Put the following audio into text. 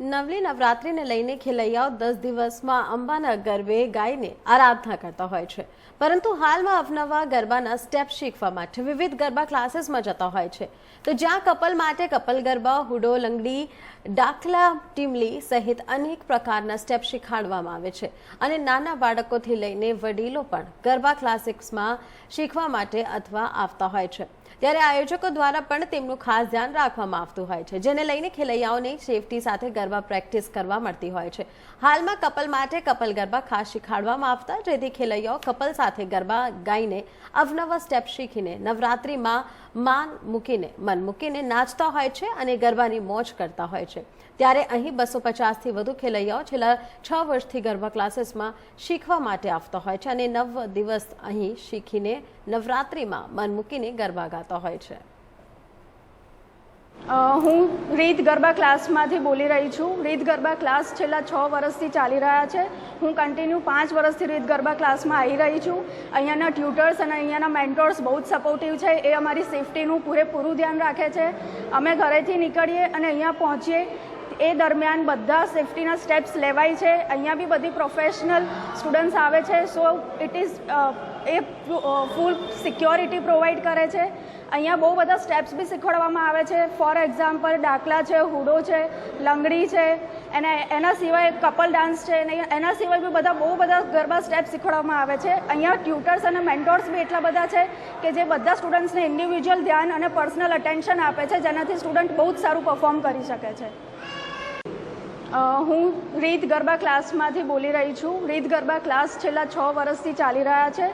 નવલી નવરાત્રિને લઈને ખેલૈયાઓ દસ દિવસમાં અંબાના ગરબે ગાઈને આરાધના કરતા હોય છે. પરંતુ હાલમાં અવનવા ગરબાના સ્ટેપ શીખવા માટે વિવિધ ગરબા ક્લાસીસમાં જતા હોય છે. તો જ્યાં કપલ માટે કપલ ગરબા, હુડો, લંગડી ડાકલા ટીમલી સહિત અનેક પ્રકારના સ્ટેપ શીખવાડવામાં આવે છે. અને નાના બાળકોથી લઈને વડીલો પણ ગરબા ક્લાસિક્સમાં શીખવા માટે અથવા આવતા હોય છે. ત્યારે આયોજકો દ્વારા પણ તેમનું ખાસ ધ્યાન રાખવામાં આવતું હોય છે, જેને લઈને ખેલૈયાઓને સેફટી સાથે ગરબા પ્રેક્ટિસ કરવા મળતી હોય છે. હાલમાં કપલ માટે કપલ ગરબા ખાસ શીખવાડવામાં આવતા, જેથી ખેલૈયાઓ કપલ સાથે ગરબા ગાઈને અવનવા સ્ટેપ શીખીને નવરાત્રિમાં માન મૂકીને, મન મૂકીને નાચતા હોય છે અને ગરબાની મોજ કરતા હોય છે. ત્યારે અહીં બસો પચાસથી વધુ ખેલૈયાઓ છેલ્લા છ વર્ષથી ગરબા ક્લાસીસમાં શીખવા માટે આવતા હોય છે અને નવ દિવસ અહીં શીખીને નવરાત્રિમાં મન મૂકીને ગરબા ગાતા હોય છે. હું રીત ગરબા ક્લાસમાંથી બોલી રહી છું. રીત ગરબા ક્લાસ છેલ્લા છ વર્ષથી ચાલી રહ્યા છે. હું કન્ટિન્યુ પાંચ વર્ષથી રીત ગરબા ક્લાસમાં આવી રહી છું. અહીંયાના ટ્યુટર્સ અને અહીંયાના મેન્ટોર્સ બહુ જ સપોર્ટિવ છે. એ અમારી સેફટીનું પૂરેપૂરું ધ્યાન રાખે છે. અમે ઘરેથી નીકળીએ અને અહીંયા પહોંચીએ. એ દરમિયાન બધા સેફટીના સ્ટેપ્સ લેવાય છે. અહીંયા બી બધી પ્રોફેશનલ સ્ટુડન્ટ્સ આવે છે. So it is a full security provide કરે છે. અહીંયા બહુ બધા સ્ટેપ્સ બી શીખવાડવામાં આવે છે. ફોર એક્ઝામ્પલ ડાકલા છે, હુડો છે, લંગડી છે અને એના સિવાય કપલ ડાન્સ છે અને એના સિવાય બી બધા, બહુ બધા ગરબા સ્ટેપ્સ શીખવાડવામાં આવે છે. અહીંયા ટ્યુટર્સ અને મેન્ટોર્સ બી એટલા બધા છે કે જે બધા સ્ટુડન્ટ્સને ઇન્ડિવિજ્યુઅલ ધ્યાન અને પર્સનલ અટેન્શન આપે છે, જેનાથી સ્ટુડન્ટ બહુ જ સારું પરફોર્મ કરી શકે છે. હું રીત ગરબા ક્લાસમાંથી બોલી રહી છું. રીત ગરબા ક્લાસ છેલ્લા છ વર્ષથી ચાલી રહ્યા છે.